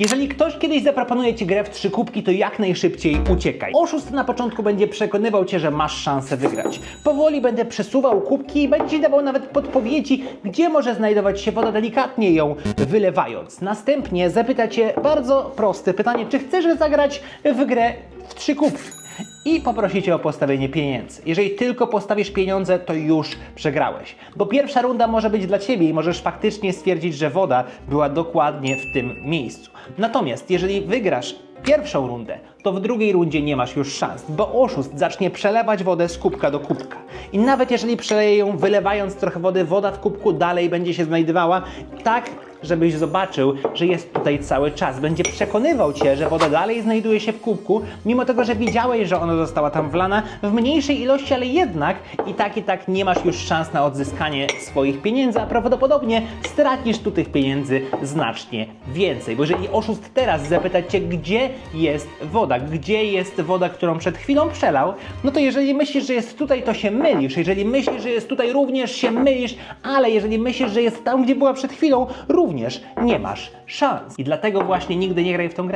Jeżeli ktoś kiedyś zaproponuje Ci grę w trzy kubki, to jak najszybciej uciekaj. Oszust na początku będzie przekonywał Cię, że masz szansę wygrać. Powoli będę przesuwał kubki i będzie dawał nawet podpowiedzi, gdzie może znajdować się woda, delikatnie ją wylewając. Następnie zapyta Cię bardzo proste pytanie, czy chcesz zagrać w grę w trzy kubki? I poprosi cię o postawienie pieniędzy. Jeżeli tylko postawisz pieniądze, to już przegrałeś. Bo pierwsza runda może być dla ciebie i możesz faktycznie stwierdzić, że woda była dokładnie w tym miejscu. Natomiast jeżeli wygrasz pierwszą rundę, to w drugiej rundzie nie masz już szans, bo oszust zacznie przelewać wodę z kubka do kubka. I nawet jeżeli przeleje ją wylewając trochę wody, woda w kubku dalej będzie się znajdowała tak, żebyś zobaczył, że jest tutaj cały czas. Będzie przekonywał cię, że woda dalej znajduje się w kubku, mimo tego, że widziałeś, że ona została tam wlana w mniejszej ilości, ale jednak i tak i tak nie masz już szans na odzyskanie swoich pieniędzy, a prawdopodobnie stracisz tu tych pieniędzy znacznie więcej. Bo jeżeli oszust teraz zapyta cię, gdzie jest woda, gdzie jest woda, którą przed chwilą przelał, no to jeżeli myślisz, że jest tutaj, to się mylisz. Jeżeli myślisz, że jest tutaj, również się mylisz, ale jeżeli myślisz, że jest tam, gdzie była przed chwilą, również nie masz szans. I dlatego właśnie nigdy nie graj w tą grę.